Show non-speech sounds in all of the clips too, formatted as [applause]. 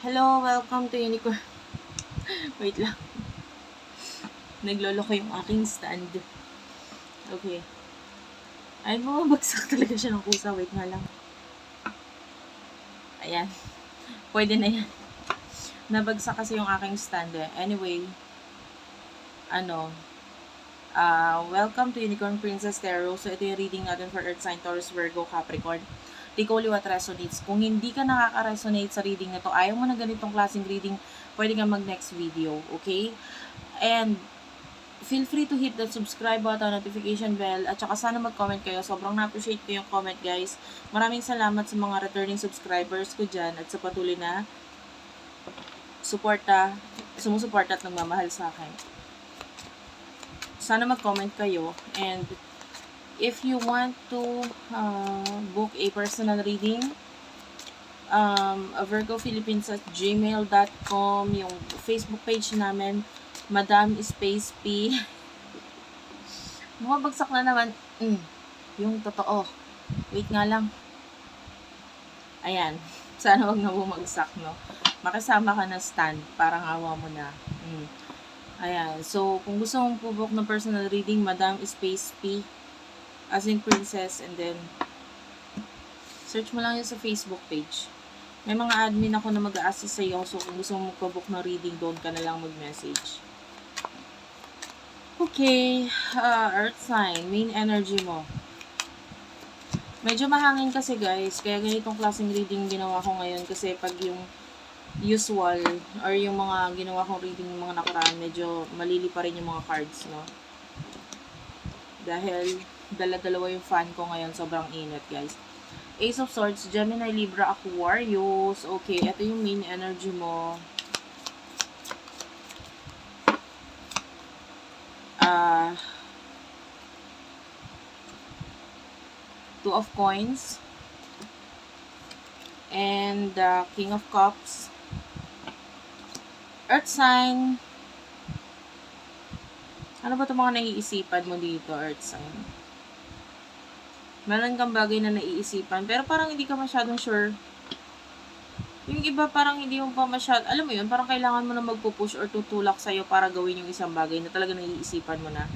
Hello, welcome to Unicorn. [laughs] Wait lang. Naglolo ko yung aking stand. Okay. Ay, bumabagsak talaga siya ng kusa. Wait nga lang. Ayan. Pwede na yan. Nabagsak kasi yung aking stand eh. Anyway, ano, uh, welcome to Unicorn Princess Tarot. So, ito yung reading natin for Earth Sign, Taurus, Virgo, Capricorn. Only what resonates. Kung hindi ka nakaka-resonate sa reading na to, ayaw mo na ganitong klaseng reading, pwede ka mag-next video, okay? And, feel free to hit the subscribe button, notification bell, at saka sana mag-comment kayo. Sobrang na-appreciate ko yung comment, guys. Maraming salamat sa mga returning subscribers ko dyan at sa patuloy na suporta, sumusuporta at nagmamahal sa akin. Sana mag-comment kayo and if you want to uh, book a personal reading, um, Virgo Philippines at gmail.com, yung Facebook page namin, Madam Space P. [laughs] Bumabagsak na naman. Mm, yung totoo. Wait nga lang. Ayan. [laughs] Sana wag na bumagsak, no? Makasama ka na stand. Parang awa mo na. Mm. Ayan. So, kung gusto mong pubok ng personal reading, Madam Space P as in princess and then search mo lang yun sa Facebook page. May mga admin ako na mag-a-assist sa iyo so kung gusto mo magpabook ng reading doon ka na lang mag-message. Okay, uh, earth sign, main energy mo. Medyo mahangin kasi guys, kaya ganitong klaseng reading ginawa ko ngayon kasi pag yung usual or yung mga ginawa kong reading ng mga nakaraan, medyo malili pa rin yung mga cards, no? Dahil dala-dalawa yung fan ko ngayon. Sobrang init, guys. Ace of Swords, Gemini, Libra, Aquarius. Okay, ito yung main energy mo. Ah... two of Coins. And uh, King of Cups. Earth sign. Ano ba itong mga naiisipan mo dito, Earth sign? Meron kang bagay na naiisipan, pero parang hindi ka masyadong sure. Yung iba parang hindi mo pa masyad, alam mo yun, parang kailangan mo na magpupush or tutulak sa'yo para gawin yung isang bagay na talaga naiisipan mo na.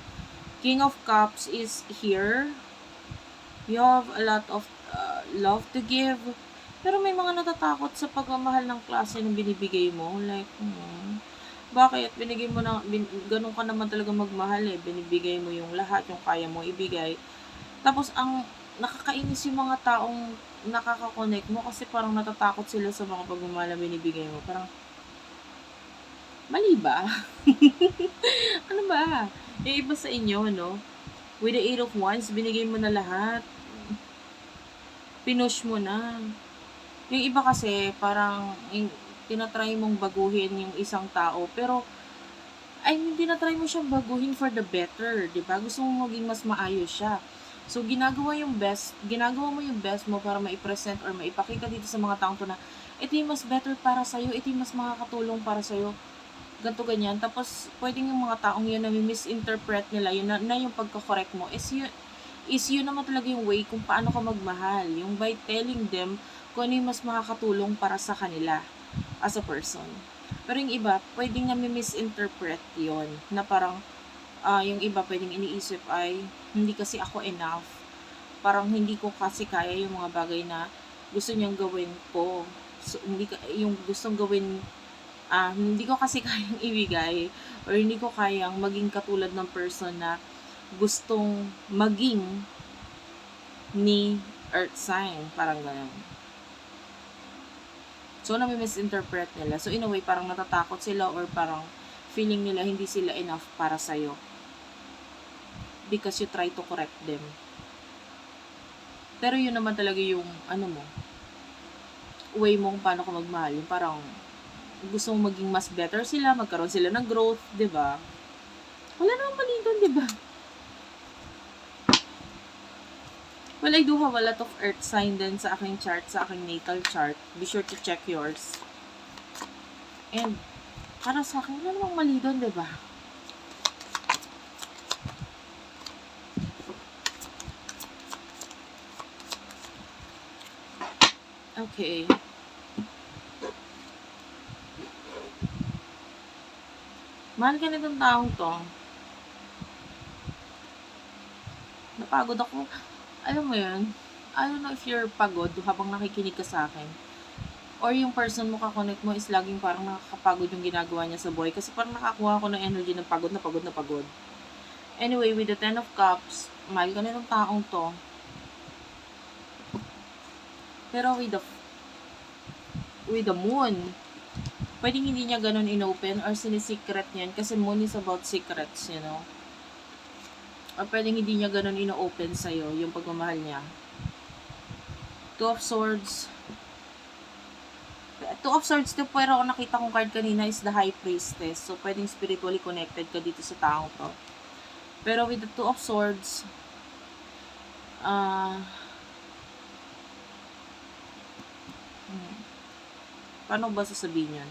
King of Cups is here. You have a lot of uh, love to give. Pero may mga natatakot sa pagmamahal ng klase na binibigay mo. Like, hmm, bakit? Binigay mo na, bin, ganun ka naman talaga magmahal eh. Binibigay mo yung lahat, yung kaya mo ibigay. Tapos, ang nakakainis yung mga taong nakaka-connect mo kasi parang natatakot sila sa mga pagmamahal na binibigay mo. Parang, mali ba? [laughs] ano ba? Yung iba sa inyo, no? With the Eight of Wands, binigay mo na lahat. Pinush mo na. Yung iba kasi, parang, yung, tinatry mong baguhin yung isang tao, pero, ay, hindi tinatry mo siyang baguhin for the better, di ba? Gusto mo maging mas maayos siya. So, ginagawa yung best, ginagawa mo yung best mo para ma-present or maipakita dito sa mga taong to na, ito yung mas better para sa'yo, ito yung mas makakatulong para sa'yo, ganto ganyan. Tapos, pwedeng yung mga taong yun na misinterpret nila, yun na, na yung pagka-correct mo, is yun, is yun naman talaga yung way kung paano ka magmahal. Yung by telling them kung ano yung mas makakatulong para sa kanila as a person. Pero yung iba, pwedeng na misinterpret yon na parang, uh, yung iba pwedeng iniisip ay, hindi kasi ako enough. Parang hindi ko kasi kaya yung mga bagay na gusto niyang gawin ko. So, hindi ka, yung gustong gawin, uh, hindi ko kasi [laughs] kayang ibigay or hindi ko kayang maging katulad ng person na gustong maging ni earth sign. Parang ganun. So, nami-misinterpret nila. So, in a way, parang natatakot sila or parang feeling nila hindi sila enough para sa'yo. Because you try to correct them. Pero yun naman talaga yung, ano mo, way mo kung paano ka magmahal. Yung parang, gusto mo maging mas better sila, magkaroon sila ng growth, di ba? Wala namang mali doon, di ba? Well, I do have a lot of earth sign din sa aking chart, sa aking natal chart. Be sure to check yours. And, para sa akin, wala namang mali doon, di ba? Okay. Mahal ka na nitong taong to. Napagod ako. Alam mo yun, I don't know if you're pagod habang nakikinig ka sa akin. Or yung person mo kakonect mo is laging parang nakakapagod yung ginagawa niya sa boy. Kasi parang nakakuha ko ng energy ng pagod na pagod na pagod. Anyway, with the Ten of Cups, mahal ka na nitong taong to. Pero with the with the moon, pwedeng hindi niya ganun inopen or sinisecret niyan kasi moon is about secrets, you know. Or pwedeng hindi niya ganun ino-open sa'yo yung pagmamahal niya. Two of Swords. Two of Swords to pero ako nakita kong card kanina is the High Priestess. So, pwedeng spiritually connected ka dito sa taong to. Pero with the Two of Swords, ah, hmm, paano ba sasabihin yun?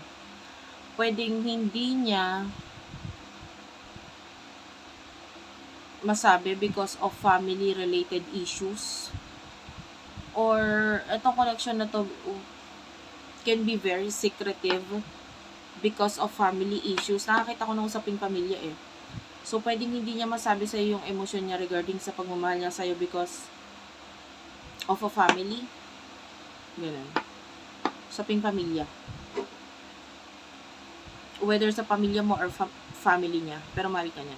Pwedeng hindi niya masabi because of family related issues or itong connection na to can be very secretive because of family issues. Nakakita ko ng usaping pamilya eh. So, pwedeng hindi niya masabi sa yung emosyon niya regarding sa pagmamahal niya sa'yo because of a family. Ganun. Usaping pamilya. Whether sa pamilya mo or fa- family niya. Pero mahal ka niya.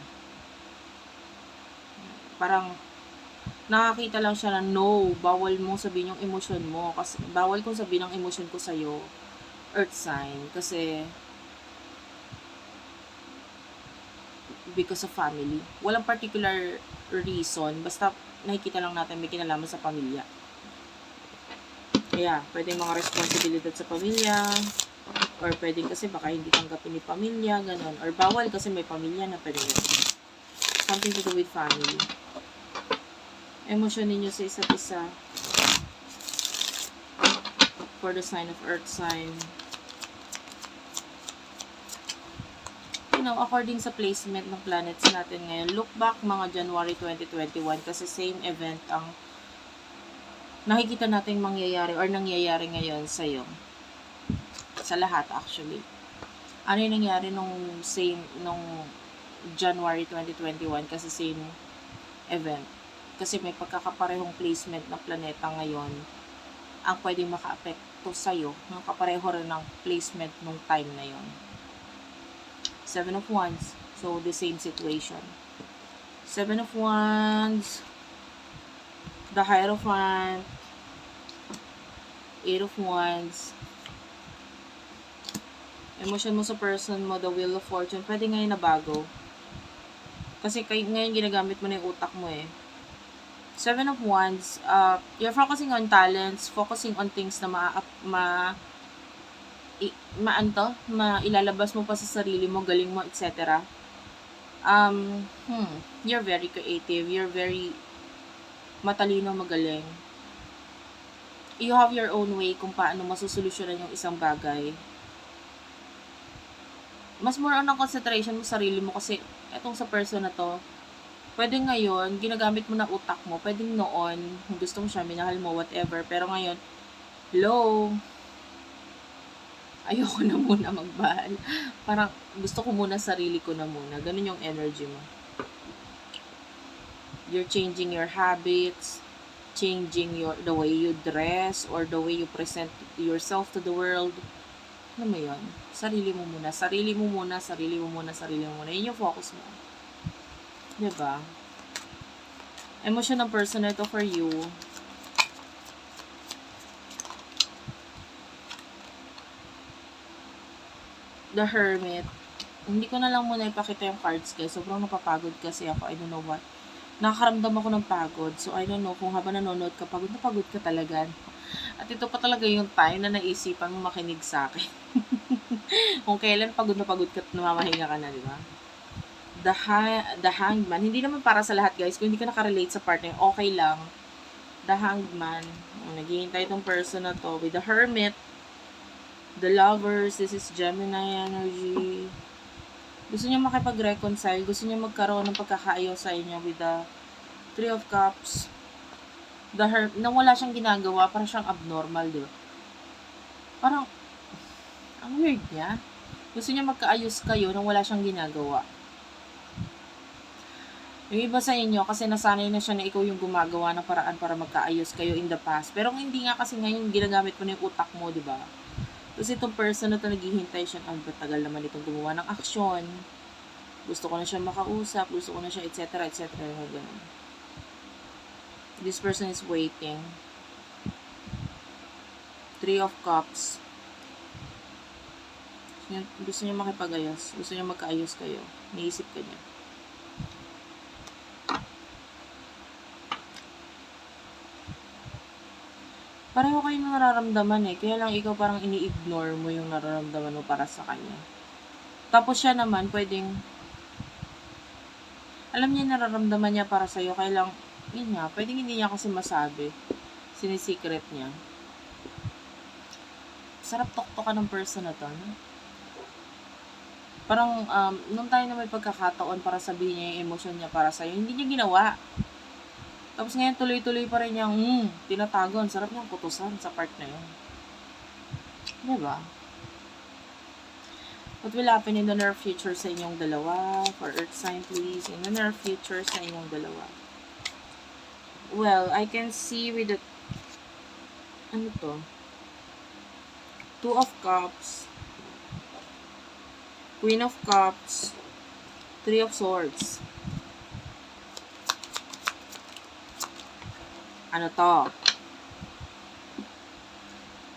Parang nakakita lang siya na no, bawal mong sabihin yung emosyon mo. Kasi bawal kong sabihin ang emosyon ko sa'yo. Earth sign. Kasi because of family. Walang particular reason. Basta nakikita lang natin may kinalaman sa pamilya. Kaya, pwede mga responsibilidad sa pamilya. Or pwedeng kasi baka hindi tanggapin ni pamilya, ganun. Or bawal kasi may pamilya na pwede. Something to do with family. Emosyon ninyo sa isa't isa. For the sign of earth sign. you know, according sa placement ng planets natin ngayon, look back mga January 2021 kasi same event ang nakikita nating mangyayari or nangyayari ngayon sa iyo. Sa lahat actually. Ano yung nangyari nung same nung January 2021 kasi same event. Kasi may pagkakaparehong placement ng planeta ngayon ang pwedeng maka-apekto sa'yo ng kapareho rin ng placement nung time na yon. Seven of Wands. So, the same situation. Seven of Wands. The Hierophant. Eight of Wands. Emotion mo sa person mo, the Wheel of Fortune. Pwede ngayon na bago. Kasi kay, ngayon ginagamit mo na yung utak mo eh. Seven of Wands. Uh, you're focusing on talents. Focusing on things na ma... ma i, maanto, mailalabas mo pa sa sarili mo, galing mo, etc. Um, hmm, you're very creative, you're very matalino, magaling. You have your own way kung paano masusolusyonan yung isang bagay. Mas more on ang concentration mo sa sarili mo kasi etong sa person na to, pwede ngayon, ginagamit mo na utak mo, pwedeng noon, gusto mo siya, minahal mo, whatever, pero ngayon, low, ayoko na muna magbahal. Parang gusto ko muna sarili ko na muna. Ganun yung energy mo. You're changing your habits, changing your the way you dress or the way you present yourself to the world. Ano mo yun? Sarili mo muna. Sarili mo muna, sarili mo muna, sarili mo muna. Yun yung focus mo. Diba? Emotion ng person na ito for you The Hermit. Hindi ko na lang muna ipakita yung cards guys. Sobrang napapagod kasi ako. I don't know what. Nakakaramdam ako ng pagod. So, I don't know kung habang nanonood ka, pagod na pagod ka talaga. At ito pa talaga yung time na naisipan mo makinig sa akin. [laughs] kung kailan pagod na pagod ka at namamahinga ka na, di ba? The, ha- the Hangman. Hindi naman para sa lahat guys. Kung hindi ka nakarelate sa partner, okay lang. The Hangman. Naghihintay itong person na to with the Hermit the lovers, this is Gemini energy. Gusto niya makipag-reconcile, gusto niya magkaroon ng pagkakaayos sa inyo with the Three of Cups. The her nang wala siyang ginagawa, parang siyang abnormal, di ba? Parang, ang weird niya. Gusto niya magkaayos kayo nang wala siyang ginagawa. Yung iba sa inyo, kasi nasanay na siya na ikaw yung gumagawa ng paraan para magkaayos kayo in the past. Pero hindi nga kasi ngayon, ginagamit mo na yung utak mo, di ba? Tapos itong person na to naghihintay siya, ang tagal naman itong gumawa ng aksyon. Gusto ko na siya makausap, gusto ko na siya, etc. etc. Ganun. This person is waiting. Three of Cups. Gusto niya, gusto niya makipag-ayos. Gusto niya magkaayos kayo. Niisip ka niya. Pareho kayo ng nararamdaman eh. Kaya lang ikaw parang ini-ignore mo yung nararamdaman mo para sa kanya. Tapos siya naman, pwedeng... Alam niya nararamdaman niya para sa'yo. Kaya lang, yun nga, pwedeng hindi niya kasi masabi. Sinisikret niya. Sarap toktokan ng person na to, no? Parang, um, nung tayo na may pagkakataon para sabihin niya yung emosyon niya para sa'yo, hindi niya ginawa. Tapos ngayon tuloy-tuloy pa rin niyang, hmm, tinatago. Ang sarap niyang kutusan sa part na yun. Diba? What will happen in the near future sa inyong dalawa? For Earth sign, please. In the near future sa inyong dalawa. Well, I can see with the... Ano to? Two of Cups. Queen of Cups. Three of Swords. Ano to?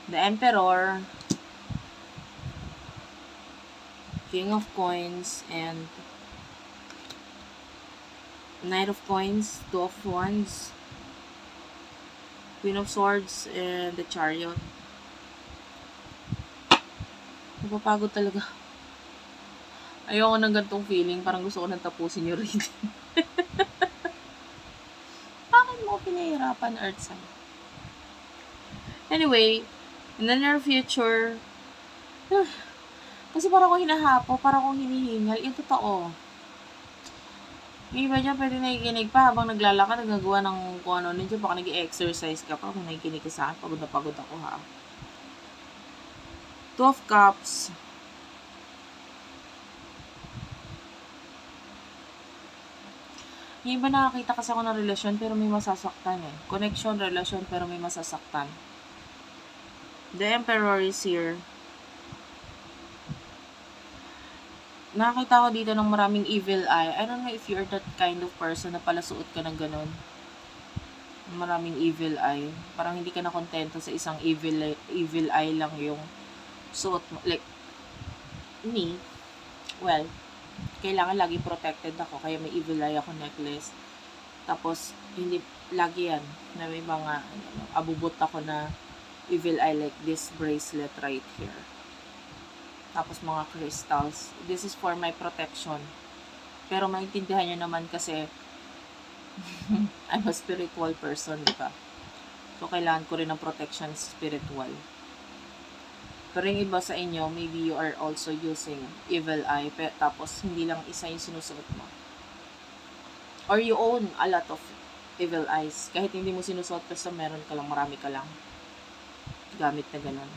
The Emperor, King of Coins, and Knight of Coins, Two of Wands, Queen of Swords, and the Chariot. Napapagod talaga. Ayoko ng gantong feeling. Parang gusto ko nang tapusin yung reading. [laughs] Pinahirapan, Earth sign? Anyway, in the near future, kasi parang ako hinahapo, parang ako hinihingal, yung totoo. Yung iba dyan, pwede nakikinig pa habang naglalakad, nagagawa ng kung ano, nandiyan baka nag-exercise ka pa, kung nakikinig ka sa akin, pagod na pagod ako ha. Two of Cups. Yung iba nakakita kasi ako ng relasyon pero may masasaktan eh. Connection, relasyon pero may masasaktan. The Emperor is here. Nakakita ko dito ng maraming evil eye. I don't know if you're that kind of person na pala suot ka ng ganun. Maraming evil eye. Parang hindi ka na kontento sa isang evil evil eye lang yung suot mo. Like, me, well, kailangan lagi protected ako. Kaya may evil eye ako necklace. Tapos, hindi, lagi yan, na may mga, abubot ako na evil eye like this bracelet right here. Tapos mga crystals. This is for my protection. Pero maintindihan nyo naman kasi [laughs] I'm a spiritual person, di ba? So, kailangan ko rin ng protection spiritual. Pero yung iba sa inyo, maybe you are also using evil eye, pe, tapos hindi lang isa yung sinusuot mo. Or you own a lot of evil eyes. Kahit hindi mo sinusuot, basta meron ka lang, marami ka lang. Gamit na ganun.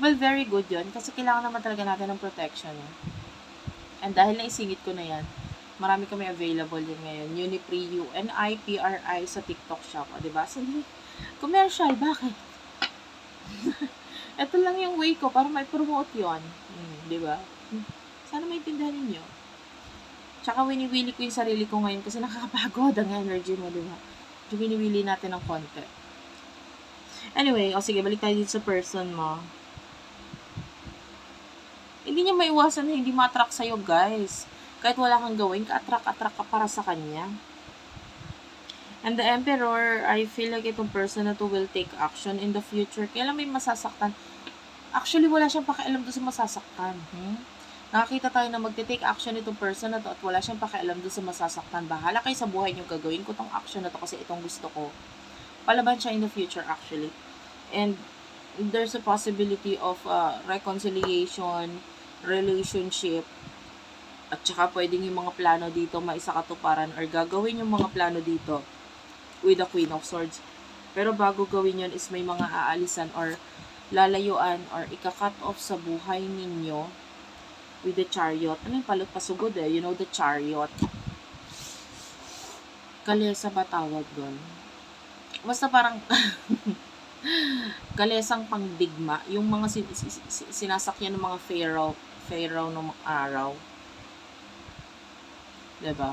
Well, very good yun. Kasi kailangan naman talaga natin ng protection. Eh. And dahil naisingit ko na yan, marami kami available din ngayon. Unipri, U-N-I-P-R-I sa TikTok shop. O, diba? Sabi, commercial, bakit? [laughs] Ito lang yung way ko para may promote yon hmm, di ba? Sana maintindihan ninyo. Tsaka winiwili ko yung sarili ko ngayon kasi nakakapagod [laughs] ang energy mo, di ba? Winiwili natin ng konti. Anyway, o sige, balik tayo dito sa person mo. Hindi niya maiwasan na hindi ma-attract sa'yo, guys. Kahit wala kang gawin, ka-attract-attract ka para sa kanya. And the Emperor, I feel like itong person na to will take action in the future. Kaya lang may masasaktan. Actually, wala siyang pakialam doon sa masasaktan. Hmm? Nakakita tayo na magte-take action itong person na to at wala siyang pakialam doon sa masasaktan. Bahala kayo sa buhay niyo gagawin ko tong action na to kasi itong gusto ko. Palaban siya in the future actually. And there's a possibility of uh, reconciliation, relationship, at saka pwedeng yung mga plano dito maisakatuparan or gagawin yung mga plano dito with the Queen of Swords. Pero bago gawin yon is may mga aalisan or lalayuan or ika-cut off sa buhay ninyo with the chariot. Ano yung palot pasugod eh? You know, the chariot. Kalesa ba tawag doon? Basta parang [laughs] kalesang pangdigma. Yung mga sin- sin- sin- sinasakyan ng mga pharaoh, pharaoh ng araw. 'Di ba?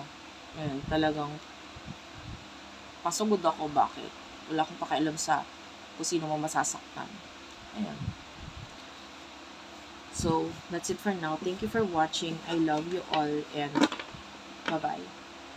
Ayan, talagang pasugod ako. Bakit? Wala akong pakialam sa kung sino mo masasaktan. Ayan. So, that's it for now. Thank you for watching. I love you all and bye-bye.